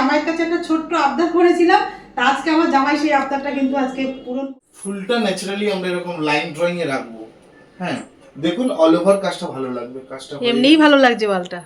জামাইয়ের কাছে একটা ছোট্ট আবদার করেছিলাম তা আজকে আমার জামাই সেই আবদারটা কিন্তু আজকে পুরো ফুলটা ন্যাচারালি আমরা এরকম লাইন ড্রয়িং এ রাখব। হ্যাঁ দেখুন অল ওভার কাজটা ভালো লাগবে কাজটা এমনিই ভালো লাগছে বালটা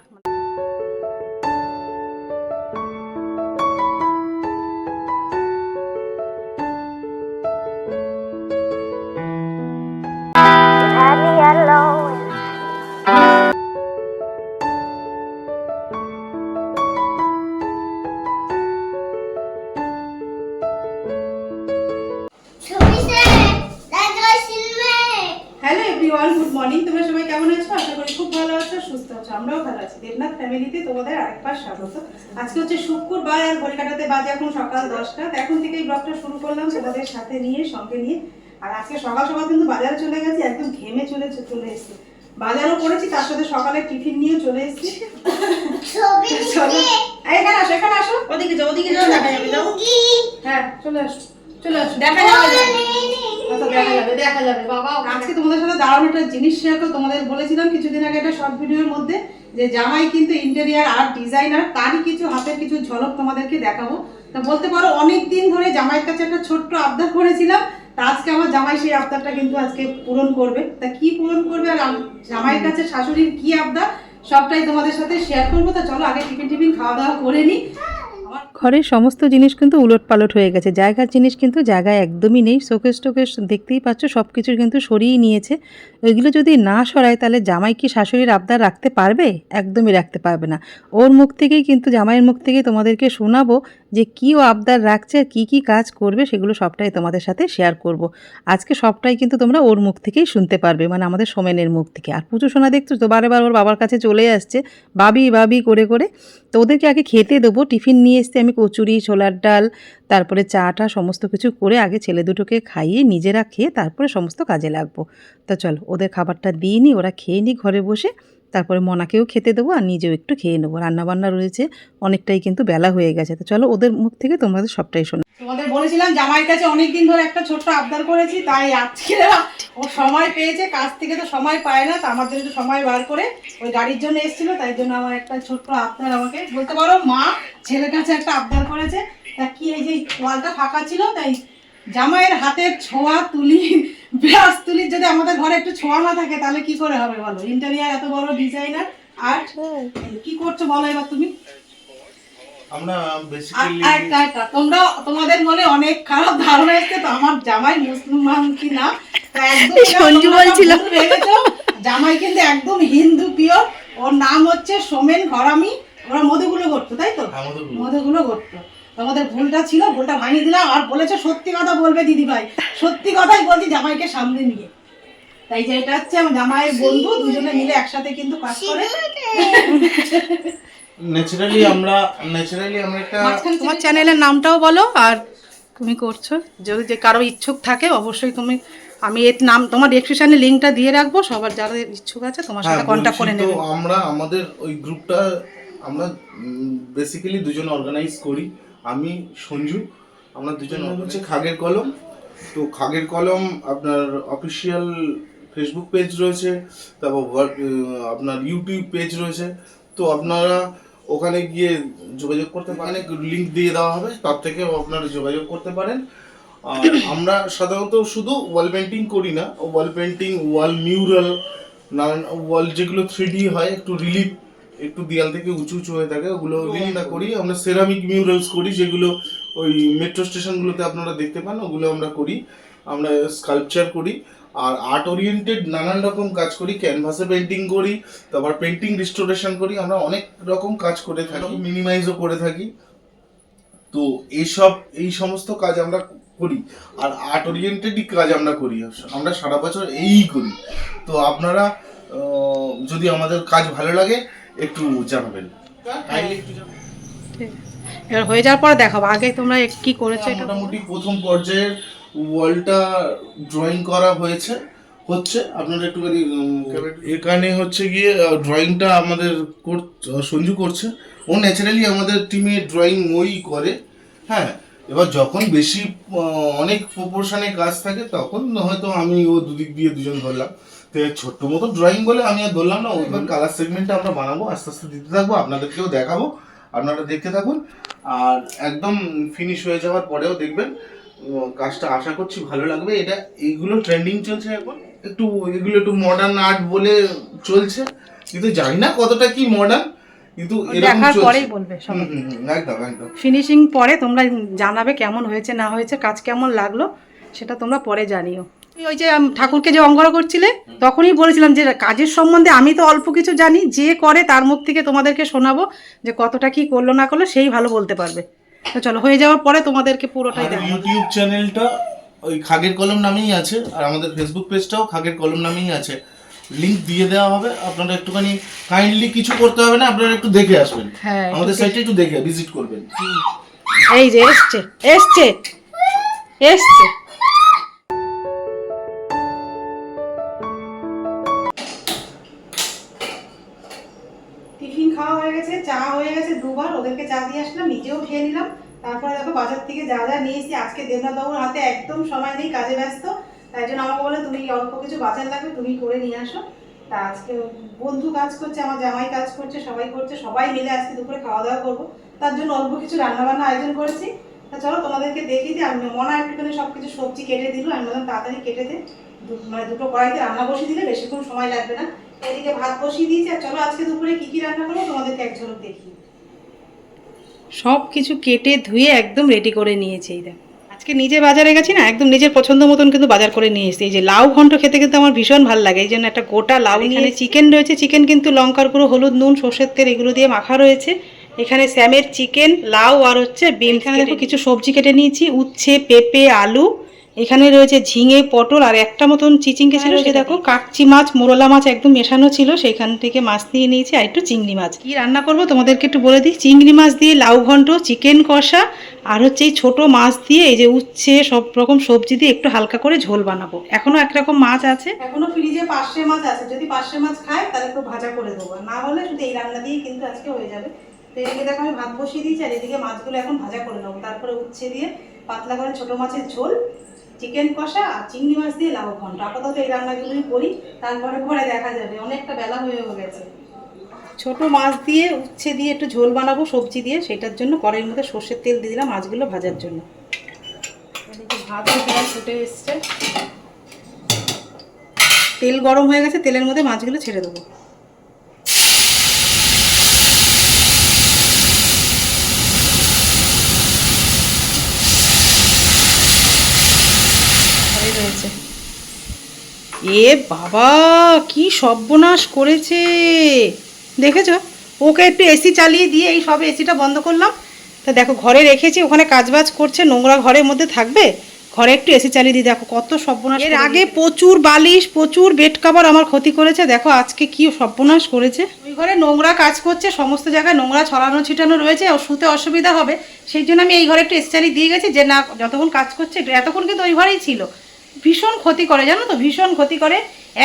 আছো আশা করি খুব ভালো আছো সুস্থ আছো আমরাও ভালো আছি। দেবনাথ ফ্যামিলিতে তোমাদের আরেকবার স্বাগত। আজকে হচ্ছে শুক্রবার আর কাটাতে বাজে এখন সকাল দশটা। এখন থেকেই ব্লগটা শুরু করলাম তোমাদের সাথে নিয়ে সঙ্গে নিয়ে। আর আজকে সকাল সকাল কিন্তু বাজারে চলে গেছি একদম ঘেমে চলে চলে এসেছি। বাজারও করেছি তার সাথে সকালে টিফিন নিয়ে চলে এসেছি। চলো। এখানে আসো এখানে আসো। ওদিকে যাও ওদিকে যাও দেখা যাবে যাও। হ্যাঁ চলে আসো চলে আসো। দেখা যাবে। আচ্ছা, জামাই কিন্তু ইন্টেরিয়ার তোমাদেরকে দেখাবো। বলতে পারো অনেক দিন ধরে জামাইয়ের কাছে একটা ছোট্ট আবদার করেছিলাম তা আজকে আমার জামাই সেই আবদারটা কিন্তু আজকে পূরণ করবে। তা কি পূরণ করবে আর জামাইয়ের কাছে শাশুড়ির কি আবদার সবটাই তোমাদের সাথে শেয়ার করব। তা চলো আগে টিফিন টিফিন খাওয়া দাওয়া করে নিই ঘরের সমস্ত জিনিস কিন্তু উলট পালট হয়ে গেছে। জায়গার জিনিস কিন্তু জায়গায় একদমই নেই। শোকেশ টোকেস দেখতেই পাচ্ছ সব কিছু কিন্তু সরিয়ে নিয়েছে। ওইগুলো যদি না সরায় তাহলে জামাই কি শাশুড়ির আবদার রাখতে পারবে? একদমই রাখতে পারবে না। ওর মুখ থেকেই কিন্তু জামাইয়ের মুখ থেকেই তোমাদেরকে শোনাবো। যে কী আবদার রাখছে, আর কী কী কাজ করবে, সেগুলো সবটাই তোমাদের সাথে শেয়ার করব। আজকে সবটাই কিন্তু তোমরা ওর মুখ থেকেই শুনতে পারবে মানে আমাদের সোমেনের মুখ থেকে। আর পুজো সোনা দেখছ তো, বারে বার ওর বাবার কাছে চলে আসছে, বাবি বাবি করে করে। তো ওদেরকে আগে খেতে দেবো, টিফিন নিয়ে এসতে আমি কচুরি, ছোলার ডাল, তারপরে চাটা, সমস্ত কিছু করে আগে ছেলে দুটোকে খাইয়ে নিজেরা খেয়ে তারপরে সমস্ত কাজে লাগবো। তা চল, ওদের খাবারটা দিই নিই ওরা খেয়ে নিই ঘরে বসে। তারপরে মনাকেও খেতে দেবো আর নিজেও একটু খেয়ে নেব। রান্নাবান্না রয়েছে, অনেকটাই কিন্তু বেলা হয়ে গেছে। তো চলো, ওদের মুখ থেকে তোমাদের সবটাই শোনো। তোমাদের বলেছিলাম জামাইয়ের কাছে অনেকদিন ধরে একটা ছোট্ট আবদার করেছি, তাই আজকে ও সময় পেয়েছে, কাজ থেকে তো সময় পায় না, তো আমার জন্য সময় বার করে ওই গাড়ির জন্য এসেছিল, তাই জন্য আমার একটা ছোট্ট আবদার আমাকে বলতে পারো, মা ছেলের কাছে একটা আবদার করেছে। তা কি এই যে ওয়ালটা ফাঁকা ছিল, তাই জামাইয়ের হাতের ছোঁয়া, তুলি ব্রাশ তুলির যদি আমাদের ঘরে একটু ছোঁয়া না থাকে তাহলে কি করে হবে বলো? ইন্টেরিয়ার এত বড় ডিজাইনার আর কি করছ বলো এবার তুমি? আমরা আর বেসিক্যালি একটা একটা তোমরা তোমাদের মনে অনেক খারাপ ধারণা এসছে তো আমার জামাই মুসলমান কি না সঞ্জু বলছিল। জামাই কিন্তু একদম হিন্দু পিওর ওর নাম হচ্ছে সোমেন ঘরামি ওরা মধুগুলো করতো তাই তো? মধুগুলো করতো। তোমাদের ভুলটা ছিল ভুলটা ভাঙিয়ে দিলাম আর বলেছে সত্যি কথা বলবে দিদি ভাই সত্যি কথাই বলছি জামাইকে সামনে নিয়ে। তাই যে এটা হচ্ছে আমার জামাইয়ের বন্ধু দুজনে মিলে একসাথে কিন্তু কাজ করে। ন্যাচারালি আমরা ন্যাচারালি আমরা একটা তোমার চ্যানেলের নামটাও বলো আর তুমি করছ। যদি যে কারও ইচ্ছুক থাকে অবশ্যই তুমি আমি এর নাম তোমার ডেসক্রিপশনে লিঙ্কটা দিয়ে রাখব। সবার যারা ইচ্ছুক আছে তোমার সাথে হ্যাঁ, কন্ট্যাক্ট করে নেবে। আমরা আমাদের ওই গ্রুপটা আমরা বেসিক্যালি দুজন অর্গানাইজ করি। আমি সঞ্জু আমরা দুজন হচ্ছে খাগের কলম। তো খাগের কলম আপনার অফিসিয়াল ফেসবুক পেজ রয়েছে তারপর আপনার ইউটিউব পেজ রয়েছে। তো আপনারা ওখানে গিয়ে যোগাযোগ করতে পারেন। লিঙ্ক দিয়ে দেওয়া হবে তার থেকে আপনারা যোগাযোগ করতে পারেন। আর আমরা সাধারণত শুধু ওয়াল পেন্টিং করি না ওয়াল পেন্টিং ওয়াল মিউরাল নানান ওয়াল যেগুলো থ্রি হয় একটু রিলিফ একটু দেয়াল থেকে উঁচু উঁচু হয়ে থাকে ওগুলো না করি আমরা সেরামিক মিউরালস করি যেগুলো ওই মেট্রো স্টেশনগুলোতে আপনারা দেখতে পান ওগুলো আমরা করি আমরা স্কাল্পচার করি আর আর্ট ওরিয়েন্টেড নানান রকম কাজ করি ক্যানভাসে পেন্টিং করি তারপর পেন্টিং রিস্টোরেশন করি আমরা অনেক রকম কাজ করে থাকি মিনিমাইজও করে থাকি। তো এইসব এই সমস্ত কাজ আমরা করি আর আর্ট ওরিয়েন্টেডই কাজ আমরা করি আমরা সারা বছর এই করি। তো আপনারা যদি আমাদের কাজ ভালো লাগে একটু জানাবেন। একটু জানাবেন। এবার হয়ে যাওয়ার পর দেখাবো। আগে তোমরা কি করেছ এটা মোটামুটি প্রথম পর্যায়ের ওয়ালটা ড্রয়িং করা হয়েছে হচ্ছে। আপনারা একটুখানি এখানে হচ্ছে গিয়ে ড্রয়িংটা আমাদের কর- সঞ্জু করছে। ও ন্যাচারালি আমাদের টিমে ড্রয়িং ওই করে। হ্যাঁ এবার যখন বেশি অনেক প্রপোর্শনে কাজ থাকে তখন হয়তো আমি ও দুদিক দিয়ে দুজন ধরলাম। ছোট্ট মতো ড্রয়িং বলে আমি আর ধরলাম না ওইবার কালার সেগমেন্টটা আমরা বানাবো আস্তে আস্তে দিতে থাকব আপনাদেরকেও দেখাবো আপনারা দেখতে থাকুন। আর একদম ফিনিশ হয়ে যাওয়ার পরেও দেখবেন কাজটা আশা করছি ভালো লাগবে। এটা এইগুলো ট্রেন্ডিং চলছে এখন। একটু এগুলো একটু মডার্ন আর্ট বলে চলছে। কিন্তু জানি না কতটা কি মডার্ন কিন্তু দেখার পরেই বলবে একদম একদম। ফিনিশিং পরে তোমরা জানাবে কেমন হয়েছে না হয়েছে কাজ কেমন লাগল সেটা তোমরা পরে জানিও। তুমি ওই যে ঠাকুরকে যে অঙ্গরা করছিলে তখনই বলেছিলাম যে কাজের সম্বন্ধে আমি তো অল্প কিছু জানি যে করে তার মুখ থেকে তোমাদেরকে শোনাবো যে কতটা কি করল না করল সেই ভালো বলতে পারবে। তো চলো হয়ে যাওয়ার পরে তোমাদেরকে পুরোটাই দেখাবো। ইউটিউব চ্যানেলটা ওই খাগের কলম নামেই আছে আর আমাদের ফেসবুক পেজটাও খাগের কলম নামেই আছে। লিংক দিয়ে দেওয়া হবে আপনারা একটুখানি কাইন্ডলি কিছু করতে হবে না আপনারা একটু দেখে আসবেন। হ্যাঁ, আমাদের সাইটে একটু দেখে ভিজিট করবেন। এই যে এসছে এসছে এসছে। চা হয়ে গেছে দুবার, ওদেরকে চা দিয়ে আসলাম, নিজেও খেয়ে নিলাম। তারপরে দেখো বাজার থেকে যা যা নিয়েছি আজকে দেবনাথ বাবুর হাতে একদম সময় নেই, কাজে ব্যস্ত। তাই জন্য আমাকে বলে, তুমি অল্প কিছু বাজার লাগবে, তুমি করে নিয়ে আসো। তা আজকে বন্ধু কাজ করছে, আমার জামাই কাজ করছে, সবাই করছে, সবাই মিলে আজকে দুপুরে খাওয়া দাওয়া করব। তার জন্য অল্প কিছু রান্না বান্না আয়োজন করেছি। তা চলো তোমাদেরকে দেখিয়ে দিই আমি মনে একটুখানি সব কিছু সবজি কেটে দিল, আমি বললাম, তাড়াতাড়ি কেটে দু- মানে দুটো কড়াইতে রান্না বসিয়ে দিলে বেশিক্ষণ সময় লাগবে না। এদিকে ভাত বসিয়ে দিয়েছি আর চলো আজকে দুপুরে কি কি রান্না করব তোমাদেরকে এক ঝলক দেখি সব কিছু কেটে ধুয়ে একদম রেডি করে নিয়েছি এই দেখ। আজকে নিজে বাজারে গেছি না একদম নিজের পছন্দ মতন কিন্তু বাজার করে নিয়ে এসেছি। এই যে লাউ ঘন্ট খেতে কিন্তু আমার ভীষণ ভালো লাগে এই জন্য একটা গোটা লাউ এখানে চিকেন রয়েছে চিকেন কিন্তু লঙ্কার গুঁড়ো হলুদ নুন সর্ষের তেল এগুলো দিয়ে মাখা রয়েছে। এখানে স্যামের চিকেন লাউ আর হচ্ছে বিন এখানে দেখো কিছু সবজি কেটে নিয়েছি উচ্ছে পেঁপে আলু এখানে রয়েছে ঝিঙে পটল আর একটা মতন চিচিঙ্গে ছিল সে দেখো। কাকচি মাছ মোরলা মাছ একদম মেশানো ছিল সেখান থেকে মাছ নিয়ে নিয়েছি আর একটু চিংড়ি মাছ। কি রান্না করব তোমাদেরকে একটু বলে দিই? চিংড়ি মাছ দিয়ে লাউ ঘন্ট চিকেন কষা আর হচ্ছে এই ছোট মাছ দিয়ে এই যে উচ্ছে সব রকম সবজি দিয়ে একটু হালকা করে ঝোল বানাবো। এখনও একরকম মাছ আছে। এখনও ফ্রিজে পার্শে মাছ আছে। যদি পার্শে মাছ খায় তাহলে একটু ভাজা করে দেবো। না হলে শুধু এই রান্না দিয়েই কিন্তু আজকে হয়ে যাবে। তো এদিকে দেখো আমি ভাত বসিয়ে দিয়েছি আর এদিকে মাছগুলো এখন ভাজা করে নেব। তারপরে উচ্ছে দিয়ে পাতলা করে ছোট মাছের ঝোল চিকেন কষা আর চিংড়ি মাছ দিয়ে লাউ ঘন্ট। আপাতত এই রান্নাগুলোই করি, তারপরে পরে দেখা যাবে। অনেকটা বেলা হয়ে গেছে। ছোট মাছ দিয়ে উচ্ছে দিয়ে একটু ঝোল বানাবো, সবজি দিয়ে, সেটার জন্য কড়াইয়ের মধ্যে সর্ষের তেল দিয়ে দিলাম মাছগুলো ভাজার জন্য। ভাত ফুটে তেল গরম হয়ে গেছে, তেলের মধ্যে মাছগুলো ছেড়ে দেবো ঘরেই রয়েছে এ বাবা কি সর্বনাশ করেছে। দেখেছ? ওকে একটু এসি চালিয়ে দিয়ে এই সবে এসিটা বন্ধ করলাম। তা দেখো ঘরে রেখেছি ওখানে কাজবাজ করছে নোংরা ঘরের মধ্যে থাকবে। ঘরে একটু এসি চালিয়ে দিয়ে দেখো কত সর্বনাশ এর আগে প্রচুর বালিশ প্রচুর বেড কাভার আমার ক্ষতি করেছে। দেখো আজকে কি সর্বনাশ করেছে। ওই ঘরে নোংরা কাজ করছে সমস্ত জায়গায় নোংরা ছড়ানো ছিটানো রয়েছে ও শুতে অসুবিধা হবে। সেই জন্য আমি এই ঘরে একটু এসি চালিয়ে দিয়ে গেছি যে না যতক্ষণ কাজ করছে এতক্ষণ কিন্তু ওই ঘরেই ছিল। ভীষণ ক্ষতি করে, জানো তো? ভীষণ ক্ষতি করে।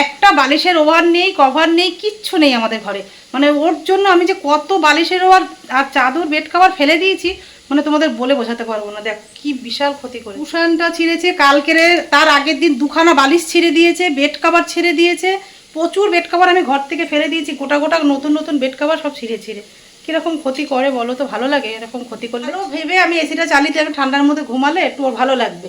একটা বালিশের ওভার নেই, কভার নেই, কিচ্ছু নেই আমাদের ঘরে। মানে ওর জন্য আমি যে কত বালিশের ওভার আর চাদর, বেড কভার ফেলে দিয়েছি মানে তোমাদের বলে বোঝাতে পারব না। দেখ, কি বিশাল ক্ষতি করে। কুশানটা ছিঁড়েছে, কালকেরে তার আগের দিন দুখানা বালিশ ছিঁড়ে দিয়েছে, বেড কভার ছিঁড়ে দিয়েছে। প্রচুর বেড কভার আমি ঘর থেকে ফেলে দিয়েছি, গোটা গোটা নতুন নতুন বেড কভার সব ছিঁড়ে ছিঁড়ে। কীরকম ক্ষতি করে বলো তো? ভালো লাগে এরকম ক্ষতি করলে। ভেবে আমি এসিটা চালিয়ে আমি ঠান্ডার মধ্যে ঘুমালে একটু ভালো লাগবে।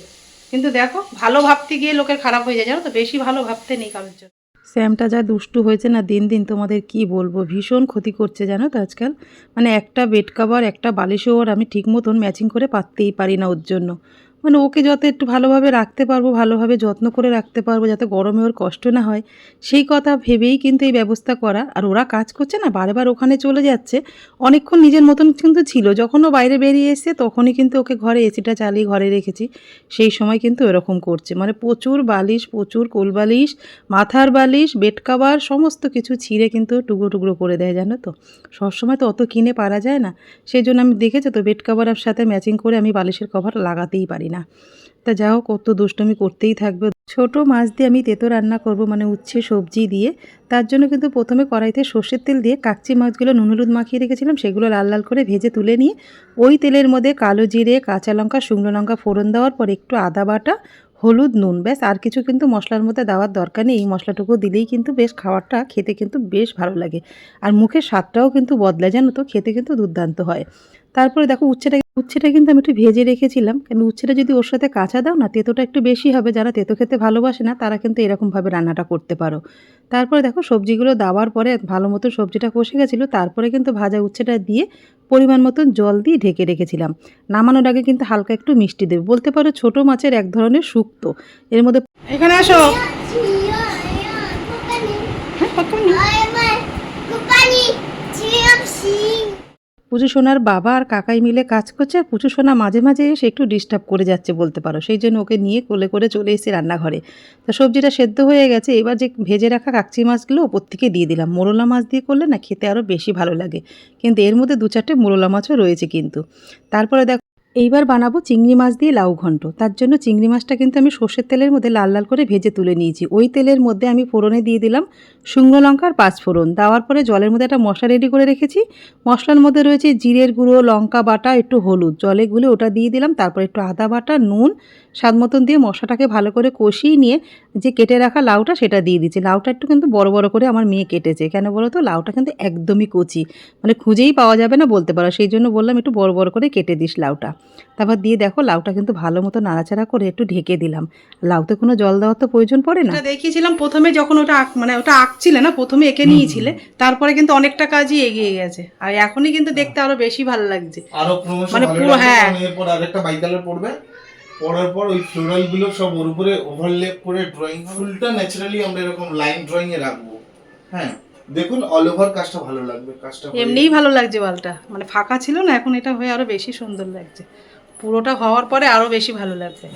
কিন্তু দেখো, ভালো ভাবতে গিয়ে লোকের খারাপ হয়ে যায়, জানো তো? বেশি ভালো ভাবতে নেই কারোর জন্য। স্যামটা যা দুষ্টু হয়েছে না, দিন দিন তোমাদের কি বলব? ভীষণ ক্ষতি করছে, জানো তো আজকাল। মানে একটা বেড কাভার, একটা বালিশও ওর আমি ঠিক মতন ম্যাচিং করে পাততেই পারি না ওর জন্য। মানে ওকে যত একটু ভালোভাবে রাখতে পারব, ভালোভাবে যত্ন করে রাখতে পারব, যাতে গরমে ওর কষ্ট না হয়, সেই কথা ভেবেই কিন্তু এই ব্যবস্থা করা। আর ওরা কাজ করছে না, বারবার ওখানে চলে যাচ্ছে। অনেকক্ষণ নিজের মতন কিন্তু ছিল। যখন ও বাইরে বেরিয়ে এসছে, তখনই কিন্তু ওকে ঘরে এসিটা চালিয়ে ঘরে রেখেছি। সেই সময় কিন্তু এরকম করছে। মানে প্রচুর বালিশ, প্রচুর কোলবালিশ, মাথার বালিশ, বেড কাভার, সমস্ত কিছু ছিঁড়ে কিন্তু টুকরো টুকরো করে দেয়, জানো তো? সবসময় তো অত কিনে পারা যায় না। সেই জন্য আমি দেখেছি তো, বেড কাভারের সাথে ম্যাচিং করে আমি বালিশের কভার লাগাতেই পারি না। তা যা হোক, কত দুষ্টমি করতেই থাকবে। ছোট মাছ দিয়ে আমি তেতো রান্না করব মানে উচ্ছে, সবজি দিয়ে। তার জন্য কিন্তু প্রথমে কড়াইতে সর্ষের তেল দিয়ে কাকচি মাছগুলো নুন হলুদ মাখিয়ে রেখেছিলাম, সেগুলো লাল লাল করে ভেজে তুলে নিয়ে ওই তেলের মধ্যে কালো জিরে, কাঁচা লঙ্কা, শুকনো লঙ্কা ফোড়ন দেওয়ার পর একটু আদা বাটা, হলুদ, নুন, ব্যাস। আর কিছু কিন্তু মশলার মধ্যে দেওয়ার দরকার নেই। এই মশলাটুকু দিলেই কিন্তু বেশ খাবারটা খেতে কিন্তু বেশ ভালো লাগে। আর মুখের স্বাদটাও কিন্তু বদলায়, জানো তো? খেতে কিন্তু দুর্দান্ত হয়। তারপরে দেখো উচ্ছেটা উচ্ছেটা কিন্তু আমি একটু ভেজে রেখেছিলাম। কেন উচ্ছেটা যদি ওর সাথে কাঁচা দাও না, তেতোটা একটু বেশি হবে। যারা তেতো খেতে ভালোবাসে না, তারা কিন্তু এরকমভাবে রান্নাটা করতে পারো। তারপরে দেখো সবজিগুলো দেওয়ার পরে ভালো মতো সবজিটা কষে গেছিল। তারপরে কিন্তু ভাজা উচ্ছেটা দিয়ে পরিমাণ মতন জল দিয়ে ঢেকে রেখেছিলাম। নামানোর আগে কিন্তু হালকা একটু মিষ্টি দেবে। বলতে পারো ছোটো মাছের এক ধরনের শুক্তো এর মধ্যে এখানে আসো। পুজো সোনার বাবা আর কাকাই মিলে কাজ করছে, আর পুজো সোনা মাঝে মাঝে এসে একটু ডিস্টার্ব করে যাচ্ছে বলতে পারো। সেই জন্য ওকে নিয়ে কোলে করে চলে এসেছি রান্নাঘরে। তো সবজিটা সেদ্ধ হয়ে গেছে, এবার যে ভেজে রাখা কাকচি মাছগুলো ওপর থেকে দিয়ে দিলাম। মোরলা মাছ দিয়ে করলে না খেতে আরও বেশি ভালো লাগে। কিন্তু এর মধ্যে দু চারটে মোরলা মাছও রয়েছে কিন্তু। তারপরে দেখো, এইবার বানাবো চিংড়ি মাছ দিয়ে লাউ ঘন্ট। তার জন্য চিংড়ি মাছটা কিন্তু আমি সর্ষের তেলের মধ্যে লাল লাল করে ভেজে তুলে নিয়েছি। ওই তেলের মধ্যে আমি ফোড়নে দিয়ে দিলাম শুকনো লঙ্কার পাঁচ ফোড়ন। দেওয়ার পরে জলের মধ্যে একটা মশলা রেডি করে রেখেছি। মশলার মধ্যে রয়েছে জিরের গুঁড়ো, লঙ্কা বাটা, একটু হলুদ। জলে গুলে ওটা দিয়ে দিলাম, তারপর একটু আদা বাটা, নুন, স্বাদ মতন দিয়ে মশলাটাকে ভালো করে কষিয়ে নিয়ে যে কেটে রাখা লাউটা সেটা দিয়ে দিচ্ছি। লাউটা একটু কিন্তু বড় বড় করে আমার মেয়ে কেটেছে। কেন বলো তো? লাউটা কিন্তু একদমই কচি। মানে খুঁজেই পাওয়া যাবে না বলতে পারো। সেই জন্য বললাম একটু বড় বড় করে কেটে দিস লাউটা। তারপর দিয়ে দেখো লাউটা কিন্তু ভালো মতো নাড়াচাড়া করে একটু ঢেকে দিলাম। লাউতে কোনো জল দেওয়ার তো প্রয়োজন পড়ে না? দেখিয়েছিলাম প্রথমে যখন ওটা আঁক- মানে ওটা আঁকছিলে না প্রথমে এঁকে নিয়েছিলে তারপরে কিন্তু অনেকটা কাজই এগিয়ে গেছে। আর এখনই কিন্তু দেখতে আরও বেশি ভালো লাগছে। আরও মানে পুরো, হ্যাঁ। এরপর আরেকটা বাই কালার পড়বে। পড়ার পর ওই ফ্লোরালগুলো সব ওর উপরে ওভারলেপ করে ড্রয়িং ফুলটা ন্যাচারালি আমরা এরকম লাইন ড্রয়িং এ রাখব। হ্যাঁ দেখুন অল ওভার কাজটা ভালো লাগবে কাজটা এমনিই ভালো লাগছে বালটা মানে ফাঁকা ছিল না এখন এটা হয়ে আরও বেশি সুন্দর লাগছে। পুরোটা হওয়ার পরে আরও বেশি ভালো লাগবে।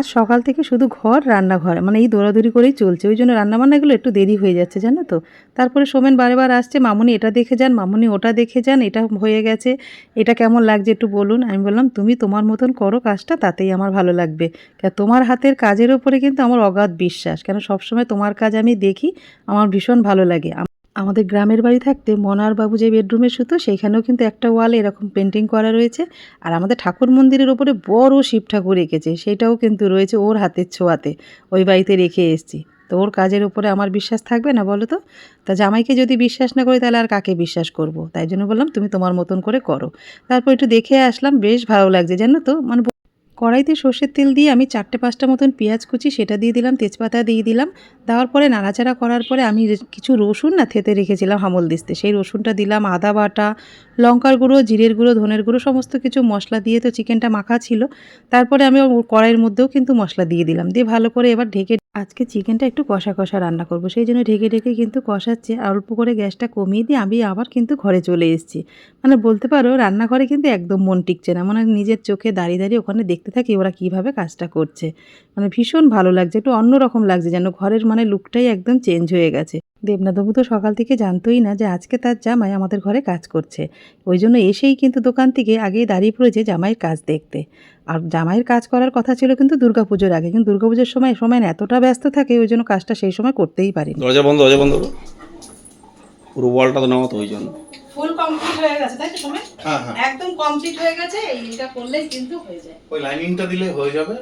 আজ সকাল থেকে শুধু ঘর, রান্নাঘর মানে এই দৌড়াদৌড়ি করেই চলছে। ওই জন্য রান্নাবান্নাগুলো একটু দেরি হয়ে যাচ্ছে, জানো তো? তারপরে সোমেন বারবার আসছে, মামুনি এটা দেখে যান, মামুনি ওটা দেখে যান, এটা হয়ে গেছে, এটা কেমন লাগছে একটু বলুন। আমি বললাম, তুমি তোমার মতন করো কাজটা, তাতেই আমার ভালো লাগবে। কেন, তোমার হাতের কাজের ওপরে কিন্তু আমার অগাধ বিশ্বাস, কেন সবসময় তোমার কাজ আমি দেখি, আমার ভীষণ ভালো লাগে। আমাদের গ্রামের বাড়ি থাকতে মনার বাবু যে বেডরুমে শুতো সেইখানেও কিন্তু একটা ওয়ালে এরকম পেন্টিং করা রয়েছে। আর আমাদের ঠাকুর মন্দিরের ওপরে বড় শিব ঠাকুর রেখেছে সেটাও কিন্তু রয়েছে ওর হাতের ছোঁয়াতে। ওই বাড়িতে রেখে এসেছি। তো ওর কাজের উপরে আমার বিশ্বাস থাকবে না বলো তো? তা জামাইকে যদি বিশ্বাস না করি তাহলে আর কাকে বিশ্বাস করব? তাই জন্য বললাম, তুমি তোমার মতন করে করো। তারপর একটু দেখে আসলাম, বেশ ভালো লাগছে, জানো তো? মানে কড়াইতে সর্ষের তেল দিয়ে আমি চারটে পাঁচটা মতন পেঁয়াজ কুচি, সেটা দিয়ে দিলাম, তেজপাতা দিয়ে দিলাম। দেওয়ার পরে নাড়াচাড়া করার পরে আমি কিছু রসুন না থেতে রেখেছিলাম হামল দিস্তে। সেই রসুনটা দিলাম, আদা বাটা, লঙ্কার গুঁড়ো, জিরের গুঁড়ো, ধনের গুঁড়ো, সমস্ত কিছু মশলা দিয়ে তো চিকেনটা মাখা ছিল। তারপরে আমি কড়াইয়ের মধ্যেও কিন্তু মশলা দিয়ে দিলাম। দিয়ে ভালো করে এবার ঢেকে আজকে চিকেনটা একটু কষা কষা রান্না করব। সেই জন্য ঢেকে ঢেকে কিন্তু কষাচ্ছে আর অল্প করে গ্যাসটা কমিয়ে দিয়ে আমি আবার কিন্তু ঘরে চলে এসেছি। মানে বলতে পারো, রান্নাঘরে কিন্তু একদম মন টিকছে না। মানে নিজের চোখে দাঁড়িয়ে দাঁড়িয়ে ওখানে দেখতে থাকি ওরা কীভাবে কাজটা করছে। মানে ভীষণ ভালো লাগছে, একটু অন্যরকম লাগছে যেন ঘরের মানে লুকটাই একদম চেঞ্জ হয়ে গেছে। দেবনাথবাবু তো সকাল থেকে জানতোই না যে আজকে তার জামাই আমাদের ঘরে কাজ করছে। ওই জন্য এসেই কিন্তু দোকান থেকে আগেই দাঁড়িয়ে পড়েছে জামাইয়ের কাজ দেখতে। আর জামাইয়ের কাজ করার কথা ছিল কিন্তু দুর্গাপুজোর আগে। কিন্তু দুর্গাপুজোর সময় সময় এতটা ব্যস্ত থাকে ওই জন্য কাজটা সেই সময় করতেই পারিনি। দরজা বন্ধ দরজা বন্ধ। পুরো ওয়ালটা তো নামাতো ওই জন্য। ফুল কমপ্লিট হয়ে গেছে তাই তো সময়? হ্যাঁ হ্যাঁ। একদম কমপ্লিট হয়ে গেছে এইটা করলেই কিন্তু হয়ে যায়। ওই লাইনিংটা দিলে হয়ে যাবে।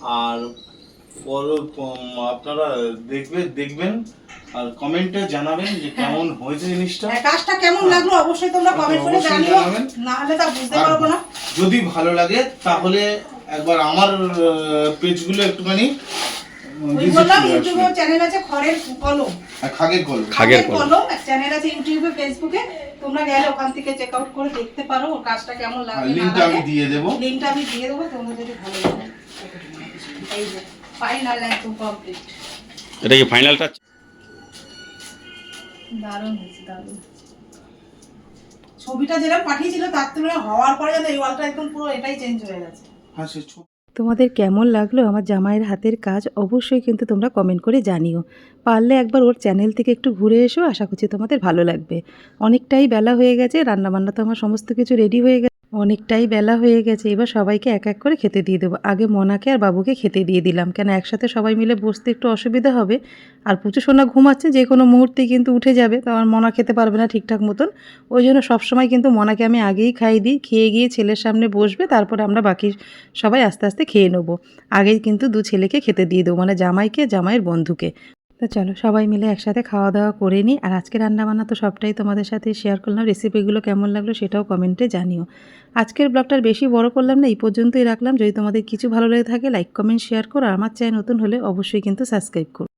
আর পর আপনারা দেখবে দেখবেন আর কমেন্টে জানাবেন যে কেমন হয়েছে জিনিসটা। হ্যাঁ, কাজটা কেমন লাগল অবশ্যই তোমরা কমেন্ট করে জানিও। না হলে তা বুঝতে পারব না। যদি ভালো লাগে তাহলে একবার আমার পেজগুলো একটুখানি উম, ওই visit বললাম করে ইউটিউবে আসবেন। চ্যানেল আছে খড়ের কলম। আর খাগের কল খাগের কলম। কলম চ্যানেল আছে ইউটিউবে ফেসবুকে তোমরা গেলে ওখান থেকে চেক আউট করে দেখতে পারো ওর কাজটা কেমন লাগে আমি দিয়ে দেবো। লিংকটা আমি দিয়ে দেবো তোমরা যদি ভালো লাগে। এই যে। ফাইনাল একদম কমপ্লিট এটা কি ফাইনাল টাচ দারুণ হয়েছে দারুণ। ছবিটা যেরকম পাঠিয়েছিল তার তুলনায় হওয়ার পরে যেন এই ওয়ালটা একদম পুরো এটাই চেঞ্জ হয়ে গেছে। হ্যাঁ সে তোমাদের কেমন লাগল আমার জামাইয়ের হাতের কাজ অবশ্যই কিন্তু তোমরা কমেন্ট করে জানিও। পারলে একবার ওর চ্যানেল থেকে একটু ঘুরে এসো আশা করছি তোমাদের ভালো লাগবে। অনেকটাই বেলা হয়ে গেছে রান্নাবান্না তো আমার সমস্ত কিছু রেডি হয়ে গেছে। অনেকটাই বেলা হয়ে গেছে, এবার সবাইকে এক এক করে খেতে দিয়ে দেবো। আগে মনাকে আর বাবুকে খেতে দিয়ে দিলাম, কেন একসাথে সবাই মিলে বসতে একটু অসুবিধা হবে। আর পুচু সোনা ঘুমাচ্ছে, যে কোনো মুহূর্তেই কিন্তু উঠে যাবে, তো আমার মনা খেতে পারবে না ঠিকঠাক মতন। ওই জন্য সবসময় কিন্তু মনাকে আমি আগেই খাইয়ে দিই, খেয়ে গিয়ে ছেলের সামনে বসবে, তারপরে আমরা বাকি সবাই আস্তে আস্তে খেয়ে নেব। আগেই কিন্তু দু ছেলেকে খেতে দিয়ে দেবো মানে জামাইকে, জামাইয়ের বন্ধুকে। তো চলো সবাই মিলে একসাথে খাওয়া দাওয়া করে নিই। আর আজকে রান্নাবান্না তো সবটাই তোমাদের সাথে শেয়ার করলাম। রেসিপিগুলো কেমন লাগল সেটাও কমেন্টে জানিও। আজকের ব্লগটার বেশি বড় করলাম না, এই পর্যন্তই রাখলাম। যদি তোমাদের কিছু ভালো লেগে থাকে লাইক কমেন্ট শেয়ার করো। আর আমার চ্যানেল নতুন হলে অবশ্যই কিন্তু সাবস্ক্রাইব করো।